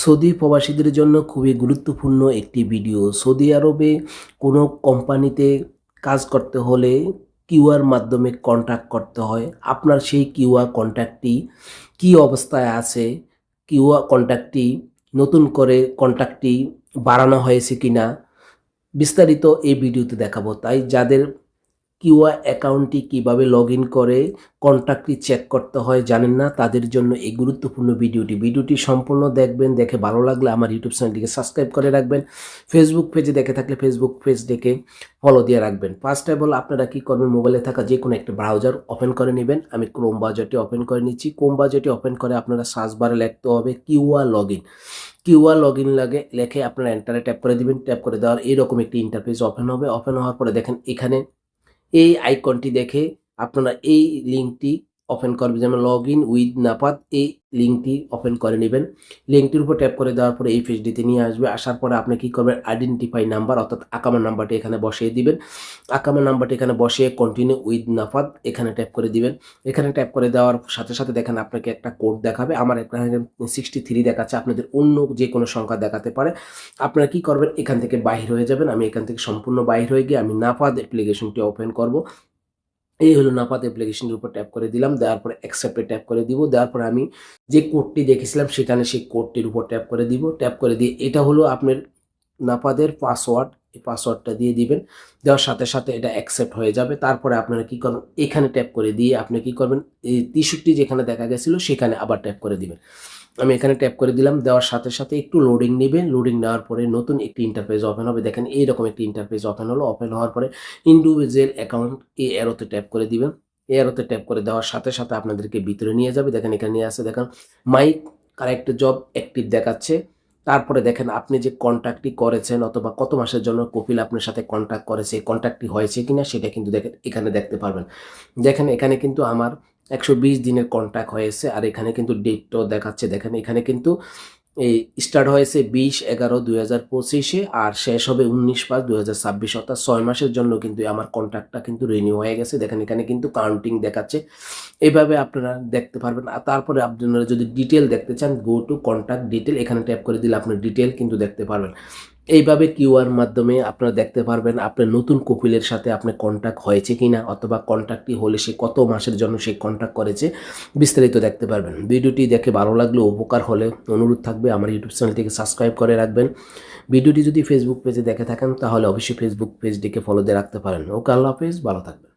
Saudi প্রবাসীদের জন্য খুবই গুরুত্বপূর্ণ একটি ভিডিও। সৌদি আরবে কোনো কোম্পানিতে কাজ করতে হলে কিউআর মাধ্যমে কন্ট্যাক্ট করতে হয়। আপনার সেই কিউআর কন্ট্যাক্টটি কী অবস্থায় আছে কিউআর কন্ট্যাক্টটি নতুন করে কন্ট্যাক্টটি বাড়ানো হয়েছে কিনা, বিস্তারিত এই ভিডিওতে দেখাবো। তাই যাদের কিউআর অ্যাকাউন্টটি কীভাবে লগ ইন করে কন্ট্যাক্টটি চেক করতে হয় জানেন না? তাদের জন্য এই গুরুত্বপূর্ণ ভিডিওটি। ভিডিওটি সম্পূর্ণ দেখবেন, দেখে ভালো লাগলে আমার ইউটিউব চ্যানেলটিকে সাবস্ক্রাইব করে রাখবেন। ফেসবুক পেজে দেখে থাকলে ফেসবুক পেজ ডেকে ফলো দিয়ে রাখবেন। ফার্স্ট অফ অল আপনারা কী করবেন? মোবাইলে থাকা যে কোনো একটা ব্রাউজার ওপেন করে নেবেন। আমি ক্রোম বাজারটি ওপেন করে নিচ্ছি। ক্রোম বাজারটি ওপেন করে আপনারা সার্চ বারে লিখতে হবে QR log in QR log in লাগে, লেখে আপনারা এন্টারে ট্যাপ করে দিবেন। ট্যাপ করে দেওয়ার এইরকম একটি ইন্টারফেস ওপেন হবে। ওপেন হওয়ার পরে দেখেন এখানে এই আইকনটি দেখে আপনারা এই লিঙ্কটি ওপেন করবেন যেমন লগ ইন উইথ নাপাত এই লিঙ্কটি ওপেন করে নেবেন। লিঙ্কটির উপর ট্যাপ করে দেওয়ার পরে এই পেজটিতে নিয়ে আসবে। আসার পরে আপনি কী করবেন? আইডেন্টিফাই নাম্বার অর্থাৎ আকামার নাম্বারটি এখানে বসিয়ে দিবেন। আকামার নাম্বারটি এখানে বসিয়ে কন্টিনিউ উইথ নাফাত এখানে ট্যাপ করে দিবেন। এখানে ট্যাপ করে দেওয়ার সাথে সাথে দেখেন আপনাকে একটা কোড দেখাবে। আমার এখানে সিক্সটি থ্রি দেখাচ্ছে। আপনাদের অন্য যে কোনো সংখ্যা দেখাতে পারে। আপনারা কি করবেন? এখান থেকে বাহির হয়ে যাবেন। আমি এখান থেকে সম্পূর্ণ বাহির হয়ে গিয়ে আমি নাফাদ অ্যাপ্লিকেশনটি ওপেন করব। এই হলো নাপাত অ্যাপ্লিকেশনের উপর ট্যাপ করে দিলাম, দেওয়ার পরে অ্যাকসেপ্টে ট্যাপ করে দিব, দেওয়ার পরে আমি যে কোডটি দেখেছিলাম সেখানে সেই কোডটির উপর ট্যাপ করে দিব ট্যাপ করে দিয়ে এটা হলো আপনার নাপাদের পাসওয়ার্ড এই পাসওয়ার্ডটা দিয়ে দিবেন, দেওয়ার সাথে সাথে এটা অ্যাকসেপ্ট হয়ে যাবে, তারপরে আপনারা কি করবেন, এখানে ট্যাপ করে দিয়ে আপনি কি করবেন, এই তেষট্টি যেখানে দেখা গেছিল সেখানে আবার ট্যাপ করে দিবেন। আমি এখানে ট্যাপ করে দিলাম, দেওয়ার সাথে সাথে একটু লোডিং নেবেন লোডিং নেওয়ার পরে নতুন একটি ইন্টারফেস ওপেন হবে। দেখেন এইরকম একটি ইন্টারফেস ওপেন হলো। ওপেন হওয়ার পরে ইন্ডিভিজুয়াল অ্যাকাউন্ট এই অ্যারোতে ট্যাপ করে দিবেন। এই অ্যারোতে ট্যাপ করে দেওয়ার সাথে সাথে আপনাদেরকে ভিতরে নিয়ে যাবে। দেখেন এখানে নিয়ে আসে, দেখেন মাইক কারেক্ট জব অ্যাক্টিভ দেখাচ্ছে। তারপরে দেখেন আপনি যে কন্ট্যাক্টটি করেছেন অথবা কত মাসের জন্য কপিল আপনার সাথে কন্ট্যাক্ট করেছে কন্ট্যাক্টটি হয়েছে কিনা সেটা কিন্তু দেখেন এখানে দেখতে পারবেন। দেখেন এখানে কিন্তু আমার একশো বিশ দিনের কন্ট্যাক্ট হয়েছে, আর এখানে কিন্তু ডেটটাও দেখাচ্ছে। দেখেন, এখানে কিন্তু এই স্টার্ট হয়েছে বিশ এগারো দুই হাজার পঁচিশে, আর শেষ হবে উনিশ পাঁচ দুই হাজার ছাব্বিশ, অর্থাৎ ছয় মাসের জন্য কিন্তু আমার কন্ট্রাক্টটা কিন্তু রিনিউ হয়ে গেছে। দেখেন, এখানে কিন্তু কাউন্টিং দেখাচ্ছে। এইভাবে আপনারা দেখতে পারবেন। আর তারপরে আপনারা যদি ডিটেল দেখতে চান গো টু কন্ট্যাক্ট ডিটেল এখানে ট্যাপ করে দিলে আপনার ডিটেল কিন্তু দেখতে পারবেন। এইভাবে কিউআর মাধ্যমে আপনারা দেখতে পারবেন আপনার নতুন কপিলের সাথে আপনার কন্ট্যাক্ট হয়েছে কিনা অথবা কন্ট্যাক্টটি হলে সে কত মাসের জন্য সে কন্ট্যাক্ট করেছে, বিস্তারিত দেখতে পারবেন। ভিডিওটি দেখে ভালো লাগলে উপকার হলে অনুরোধ থাকবে আমার ইউটিউব চ্যানেলটিকে সাবস্ক্রাইব করে রাখবেন। ভিডিওটি যদি ফেসবুক পেজে দেখে থাকেন, তাহলে অবশ্যই ফেসবুক পেজটিকে ফলো দিয়ে রাখতে পারেন। ওকে, আল্লাহ হাফেজ, ভালো থাকবেন।